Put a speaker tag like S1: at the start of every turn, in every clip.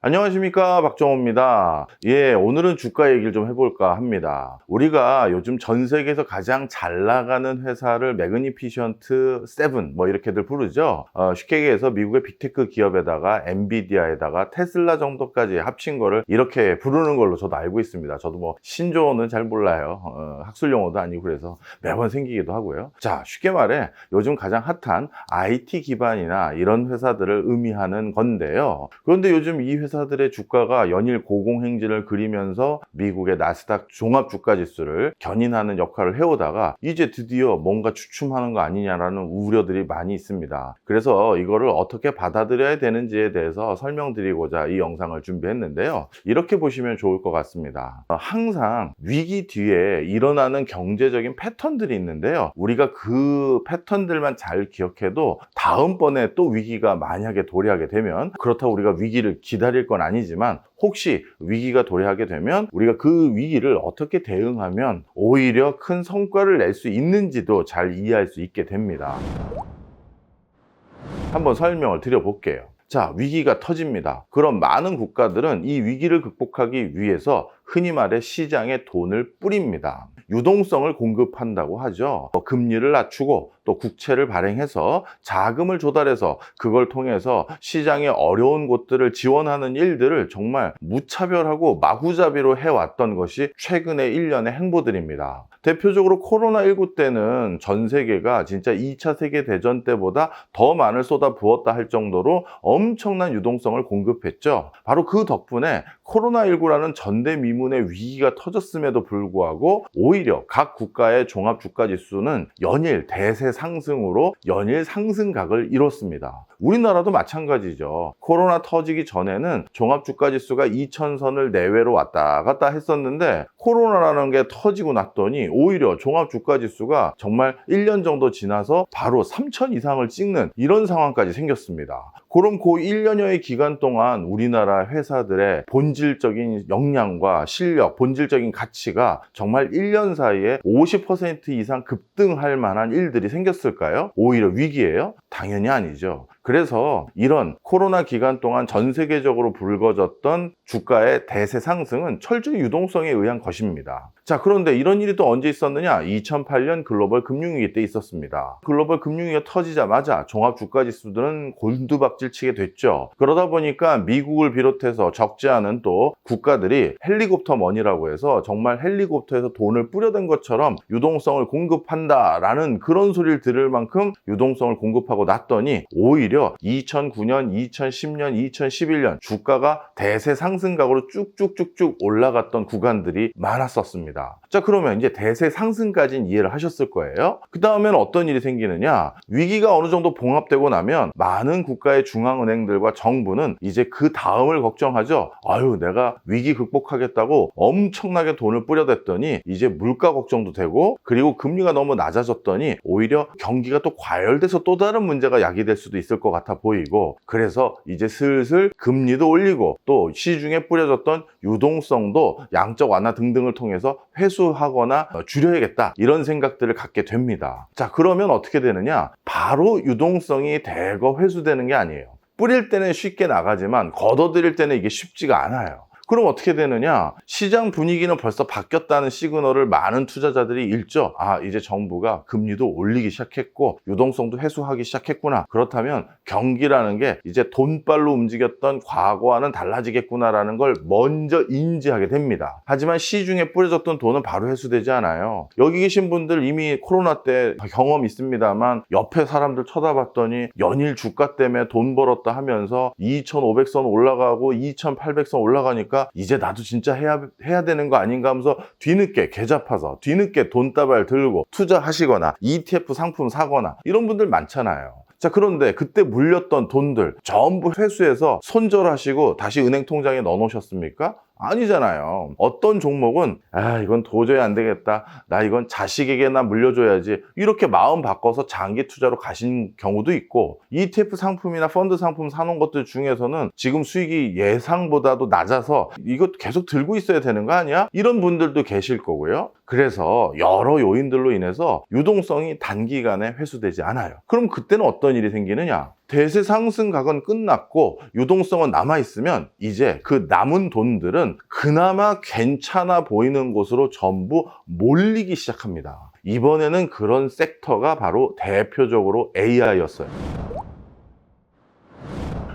S1: 안녕하십니까 박정호입니다. 예, 오늘은 주가 얘기를 좀 해볼까 합니다. 우리가 요즘 전 세계에서 가장 잘 나가는 회사를 매그니피션트 7 뭐 이렇게들 부르죠. 어, 쉽게 얘기해서 미국의 빅테크 기업에다가 엔비디아에다가 테슬라 정도까지 합친 거를 이렇게 부르는 걸로 저도 알고 있습니다. 저도 뭐 신조어는 잘 몰라요. 어, 학술 용어도 아니고 그래서 매번 생기기도 하고요. 자, 쉽게 말해 요즘 가장 핫한 IT 기반이나 이런 회사들을 의미하는 건데요. 그런데 요즘 이 회사 들의 주가가 연일 고공행진을 그리면서 미국의 나스닥 종합 주가 지수를 견인하는 역할을 해오다가 이제 드디어 뭔가 주춤하는 거 아니냐라는 우려들이 많이 있습니다. 그래서 이거를 어떻게 받아들여야 되는지에 대해서 설명드리고자 이 영상을 준비했는데요. 이렇게 보시면 좋을 것 같습니다. 어, 항상 위기 뒤에 일어나는 경제적인 패턴들이 있는데요. 우리가 그 패턴들만 잘 기억해도 다음번에 또 위기가 만약에 도래하게 되면 그렇다고 우리가 위기를 기다 릴건 아니지만 혹시 위기가 도래하게 되면 우리가 그 위기를 어떻게 대응하면 오히려 큰 성과를 낼 수 있는지도 잘 이해할 수 있게 됩니다. 한번 설명을 드려볼게요. 자, 위기가 터집니다. 그럼 많은 국가들은 이 위기를 극복하기 위해서 흔히 말해 시장에 돈을 뿌립니다. 유동성을 공급한다고 하죠. 어, 금리를 낮추고 또 국채를 발행해서 자금을 조달해서 그걸 통해서 시장의 어려운 곳들을 지원하는 일들을 정말 무차별하고 마구잡이로 해왔던 것이 최근의 1년의 행보들입니다. 대표적으로 코로나19 때는 전 세계가 진짜 2차 세계 대전 때보다 더 많을 쏟아 부었다 할 정도로 엄청난 유동성을 공급했죠. 바로 그 덕분에 코로나19라는 전대미문의 위기가 터졌음에도 불구하고 오히려 각 국가의 종합주가지수는 연일 대세 상승으로 연일 상승각을 이뤘습니다. 우리나라도 마찬가지죠. 코로나 터지기 전에는 종합주가지수가 2천선을 내외로 왔다 갔다 했었는데 코로나라는 게 터지고 났더니 오히려 종합주가지수가 정말 1년 정도 지나서 바로 3천 이상을 찍는 이런 상황까지 생겼습니다. 그럼 그 1년여의 기간 동안 우리나라 회사들의 본질적인 역량과 실력, 본질적인 가치가 정말 1년 사이에 50% 이상 급등할 만한 일들이 생겼을까요? 오히려 위기예요? 당연히 아니죠. 그래서 이런 코로나 기간 동안 전 세계적으로 불거졌던 주가의 대세 상승은 철저히 유동성에 의한 것입니다. 자, 그런데 이런 일이 또 언제 있었느냐? 2008년 글로벌 금융위기 때 있었습니다. 글로벌 금융위기가 터지자마자 종합 주가 지수들은 곤두박질 치게 됐죠. 그러다 보니까 미국을 비롯해서 적지 않은 또 국가들이 헬리콥터 머니라고 해서 정말 헬리콥터에서 돈을 뿌려댄 것처럼 유동성을 공급한다라는 그런 소리를 들을 만큼 유동성을 공급하고 났더니 오히려 2009년, 2010년, 2011년 주가가 대세 상승각으로 쭉쭉쭉쭉 올라갔던 구간들이 많았었습니다. 자, 그러면 이제 대세 상승까지는 이해를 하셨을 거예요. 그 다음엔 어떤 일이 생기느냐? 위기가 어느 정도 봉합되고 나면 많은 국가의 중앙은행들과 정부는 이제 그 다음을 걱정하죠. 아유, 내가 위기 극복하겠다고 엄청나게 돈을 뿌려댔더니 이제 물가 걱정도 되고 그리고 금리가 너무 낮아졌더니 오히려 경기가 또 과열돼서 또 다른 문제가 야기될 수도 있을 것 같아 보이고 그래서 이제 슬슬 금리도 올리고 또 시중에 뿌려졌던 유동성도 양적 완화 등등을 통해서 회수하거나 줄여야겠다 이런 생각들을 갖게 됩니다. 자 그러면 어떻게 되느냐? 바로 유동성이 대거 회수되는 게 아니에요. 뿌릴 때는 쉽게 나가지만 걷어들일 때는 이게 쉽지가 않아요. 그럼 어떻게 되느냐? 시장 분위기는 벌써 바뀌었다는 시그널을 많은 투자자들이 읽죠. 아, 이제 정부가 금리도 올리기 시작했고, 유동성도 회수하기 시작했구나. 그렇다면 경기라는 게 이제 돈발로 움직였던 과거와는 달라지겠구나라는 걸 먼저 인지하게 됩니다. 하지만 시중에 뿌려졌던 돈은 바로 회수되지 않아요. 여기 계신 분들 이미 코로나 때 경험 있습니다만, 옆에 사람들 쳐다봤더니 연일 주가 때문에 돈 벌었다 하면서 2,500선 올라가고 2,800선 올라가니까 이제 나도 진짜 해야, 해야 되는 거 아닌가 하면서 뒤늦게 계좌 파서 뒤늦게 돈다발 들고 투자하시거나 ETF 상품 사거나 이런 분들 많잖아요. 자, 그런데 그때 물렸던 돈들 전부 회수해서 손절하시고 다시 은행 통장에 넣어 놓으셨습니까? 아니잖아요. 어떤 종목은 아 이건 도저히 안 되겠다. 나 이건 자식에게나 물려줘야지. 이렇게 마음 바꿔서 장기 투자로 가신 경우도 있고 ETF 상품이나 펀드 상품 사놓은 것들 중에서는 지금 수익이 예상보다도 낮아서 이거 계속 들고 있어야 되는 거 아니야? 이런 분들도 계실 거고요. 그래서 여러 요인들로 인해서 유동성이 단기간에 회수되지 않아요. 그럼 그때는 어떤 일이 생기느냐? 대세 상승각은 끝났고 유동성은 남아있으면 이제 그 남은 돈들은 그나마 괜찮아 보이는 곳으로 전부 몰리기 시작합니다. 이번에는 그런 섹터가 바로 대표적으로 AI였어요.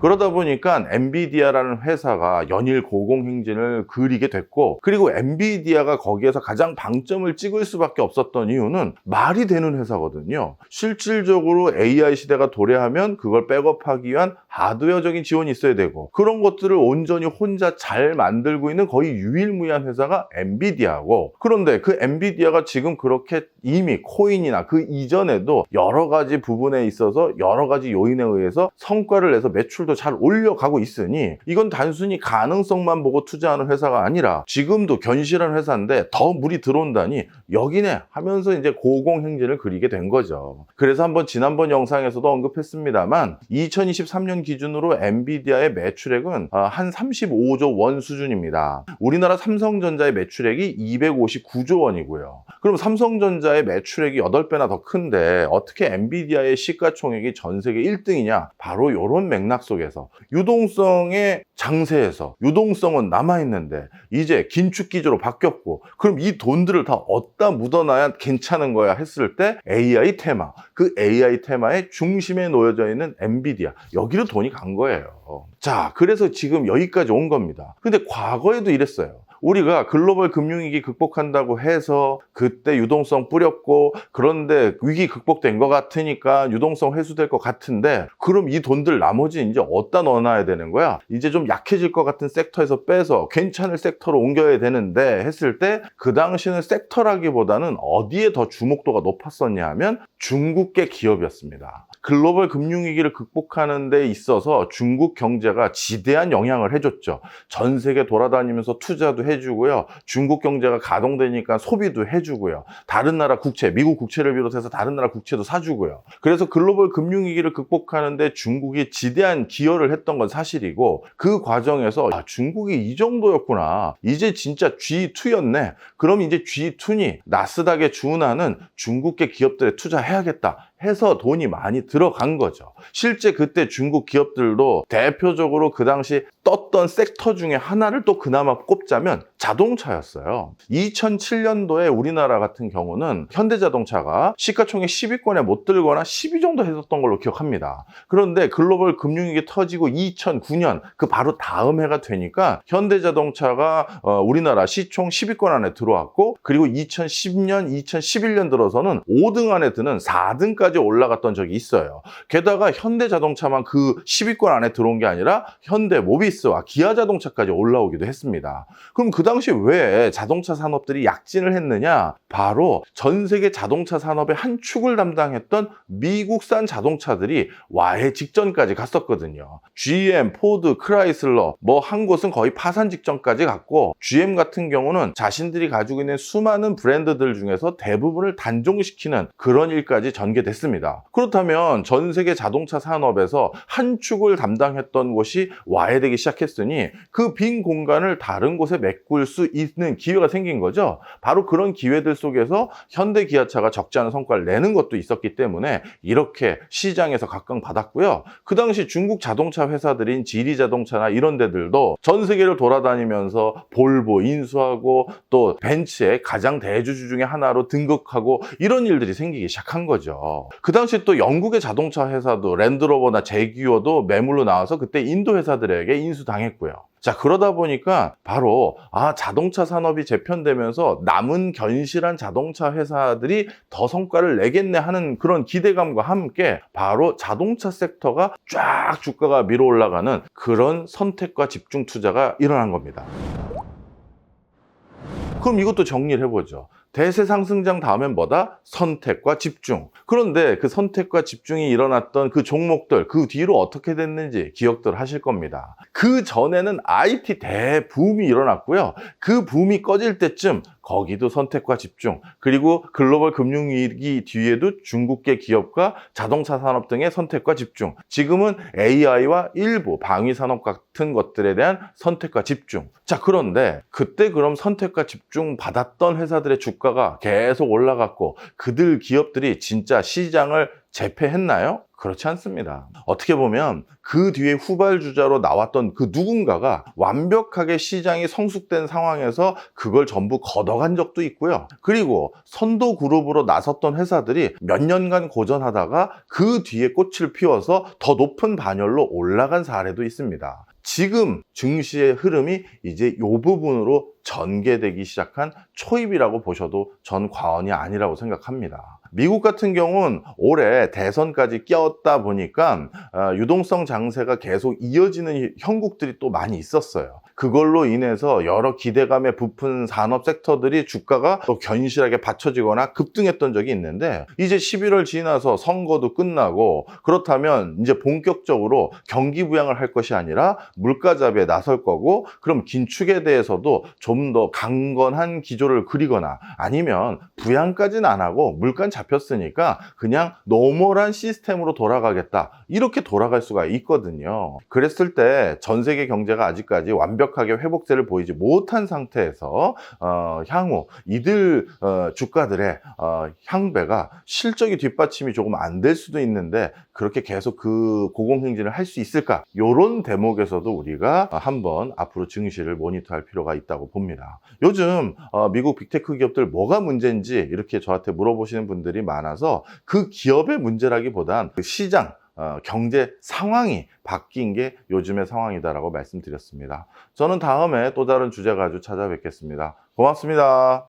S1: 그러다 보니까 엔비디아라는 회사가 연일 고공행진을 그리게 됐고 그리고 엔비디아가 거기에서 가장 방점을 찍을 수밖에 없었던 이유는 말이 되는 회사거든요. 실질적으로 AI 시대가 도래하면 그걸 백업하기 위한 하드웨어적인 지원이 있어야 되고 그런 것들을 온전히 혼자 잘 만들고 있는 거의 유일무이한 회사가 엔비디아고 그런데 그 엔비디아가 지금 그렇게 이미 코인이나 그 이전에도 여러 가지 부분에 있어서 여러 가지 요인에 의해서 성과를 내서 매출도 잘 올려가고 있으니 이건 단순히 가능성만 보고 투자하는 회사가 아니라 지금도 견실한 회사인데 더 물이 들어온다니 여기네 하면서 이제 고공행진을 그리게 된 거죠. 그래서 한번 지난번 영상에서도 언급했습니다만 2023년 기준으로 엔비디아의 매출액은 아, 한 35조 원 수준입니다. 우리나라 삼성전자의 매출액이 259조 원이고요. 그럼 삼성전자의 매출액이 8배나 더 큰데 어떻게 엔비디아의 시가총액이 전 세계 1등이냐? 바로 이런 맥락 속에 서 유동성의 장세에서 유동성은 남아있는데 이제 긴축 기조로 바뀌었고 그럼 이 돈들을 다 어디다 묻어놔야 괜찮은 거야 했을 때 AI 테마 그 AI 테마의 중심에 놓여져 있는 엔비디아 여기로 돈이 간 거예요. 자 그래서 지금 여기까지 온 겁니다. 근데 과거에도 이랬어요. 우리가 글로벌 금융위기 극복한다고 해서 그때 유동성 뿌렸고 그런데 위기 극복된 것 같으니까 유동성 회수될 것 같은데 그럼 이 돈들 나머지 이제 어디다 넣어놔야 되는 거야? 이제 좀 약해질 것 같은 섹터에서 빼서 괜찮을 섹터로 옮겨야 되는데 했을 때 그 당시는 섹터라기보다는 어디에 더 주목도가 높았었냐 하면 중국계 기업이었습니다. 글로벌 금융위기를 극복하는 데 있어서 중국 경제가 지대한 영향을 해줬죠. 전 세계 돌아다니면서 투자도 해주고요. 중국 경제가 가동되니까 소비도 해주고요. 다른 나라 국채, 미국 국채를 비롯해서 다른 나라 국채도 사주고요. 그래서 글로벌 금융위기를 극복하는데 중국이 지대한 기여를 했던 건 사실이고 그 과정에서 아, 중국이 이 정도였구나. 이제 진짜 G2였네. 그럼 이제 G2니 나스닥에 준하는 중국계 기업들에 투자해야겠다. 해서 돈이 많이 들어간 거죠. 실제 그때 중국 기업들도 대표적으로 그 당시 떴던 섹터 중에 하나를 또 그나마 꼽자면 자동차였어요. 2007년도에 우리나라 같은 경우는 현대자동차가 시가총액 10위권에 못 들거나 10위 정도 했었던 걸로 기억합니다. 그런데 글로벌 금융위기 터지고 2009년 그 바로 다음 해가 되니까 현대자동차가 어, 우리나라 시총 10위권 안에 들어왔고 그리고 2010년, 2011년 들어서는 5등 안에 드는 4등까지 올라갔던 적이 있어요. 게다가 현대자동차만 그 10위권 안에 들어온 게 아니라 현대모비 스와 기아 자동차까지 올라오기도 했습니다. 그럼 그 당시 왜 자동차 산업들이 약진을 했느냐? 바로 전 세계 자동차 산업의 한 축을 담당했던 미국산 자동차들이 와해 직전까지 갔었거든요. GM, 포드, 크라이슬러 뭐 한 곳은 거의 파산 직전까지 갔고 GM 같은 경우는 자신들이 가지고 있는 수많은 브랜드들 중에서 대부분을 단종시키는 그런 일까지 전개됐습니다. 그렇다면 전 세계 자동차 산업에서 한 축을 담당했던 곳이 와해되기 시작 했으니 그 빈 공간을 다른 곳에 메꿀 수 있는 기회가 생긴 거죠. 바로 그런 기회들 속에서 현대 기아차가 적지 않은 성과를 내는 것도 있었기 때문에 이렇게 시장에서 각광받았고요. 그 당시 중국 자동차 회사들인 지리 자동차나 이런 데들도 전 세계를 돌아다니면서 볼보 인수하고 또 벤츠의 가장 대주주 중에 하나로 등극하고 이런 일들이 생기기 시작한 거죠. 그 당시 또 영국의 자동차 회사도 랜드로버나 제규어도 매물로 나와서 그때 인도 회사들에게 인수 당했고요. 자, 그러다 보니까 바로 아, 자동차 산업이 재편되면서 남은 견실한 자동차 회사들이 더 성과를 내겠네 하는 그런 기대감과 함께 바로 자동차 섹터가 쫙 주가가 밀어 올라가는 그런 선택과 집중 투자가 일어난 겁니다. 그럼 이것도 정리를 해보죠. 대세 상승장 다음엔 뭐다? 선택과 집중. 그런데 그 선택과 집중이 일어났던 그 종목들, 그 뒤로 어떻게 됐는지 기억들 하실 겁니다. 그 전에는 IT 대붐이 일어났고요. 그 붐이 꺼질 때쯤 거기도 선택과 집중, 그리고 글로벌 금융위기 뒤에도 중국계 기업과 자동차 산업 등의 선택과 집중, 지금은 AI와 일부 방위 산업 같은 것들에 대한 선택과 집중. 자, 그런데 그때 그럼 선택과 집중 받았던 회사들의 주 가가 계속 올라갔고 그들 기업들이 진짜 시장을 재패했나요? 그렇지 않습니다. 어떻게 보면 그 뒤에 후발주자로 나왔던 그 누군가가 완벽하게 시장이 성숙된 상황에서 그걸 전부 걷어간 적도 있고요. 그리고 선도 그룹으로 나섰던 회사들이 몇 년간 고전하다가 그 뒤에 꽃을 피워서 더 높은 반열로 올라간 사례도 있습니다. 지금 증시의 흐름이 이제 이 부분으로 전개되기 시작한 초입이라고 보셔도 전 과언이 아니라고 생각합니다. 미국 같은 경우는 올해 대선까지 껴었다 보니까 아, 유동성 장세가 계속 이어지는 형국들이 또 많이 있었어요. 그걸로 인해서 여러 기대감에 부푼 산업 섹터들이 주가가 또 견실하게 받쳐지거나 급등했던 적이 있는데 이제 11월 지나서 선거도 끝나고 그렇다면 이제 본격적으로 경기 부양을 할 것이 아니라 물가 잡이에 나설 거고 그럼 긴축에 대해서도 좀 더 강건한 기조를 그리거나 아니면 부양까지는 안 하고 물가 잡 혔으니까 그냥 노멀한 시스템으로 돌아가겠다 이렇게 돌아갈 수가 있거든요. 그랬을 때 전 세계 경제가 아직까지 완벽하게 회복세를 보이지 못한 상태에서 어, 향후 이들 어, 주가들의 어, 향배가 실적이 뒷받침이 조금 안 될 수도 있는데 그렇게 계속 그 고공행진을 할 수 있을까? 이런 대목에서도 우리가 한번 앞으로 증시를 모니터할 필요가 있다고 봅니다. 요즘 어, 미국 빅테크 기업들 뭐가 문제인지 이렇게 저한테 물어보시는 분들이 많아서 그 기업의 문제라기보단 그 시장 어, 경제 상황이 바뀐 게 요즘의 상황이다라고 말씀드렸습니다. 저는 다음에 또 다른 주제 가지고 찾아뵙겠습니다. 고맙습니다.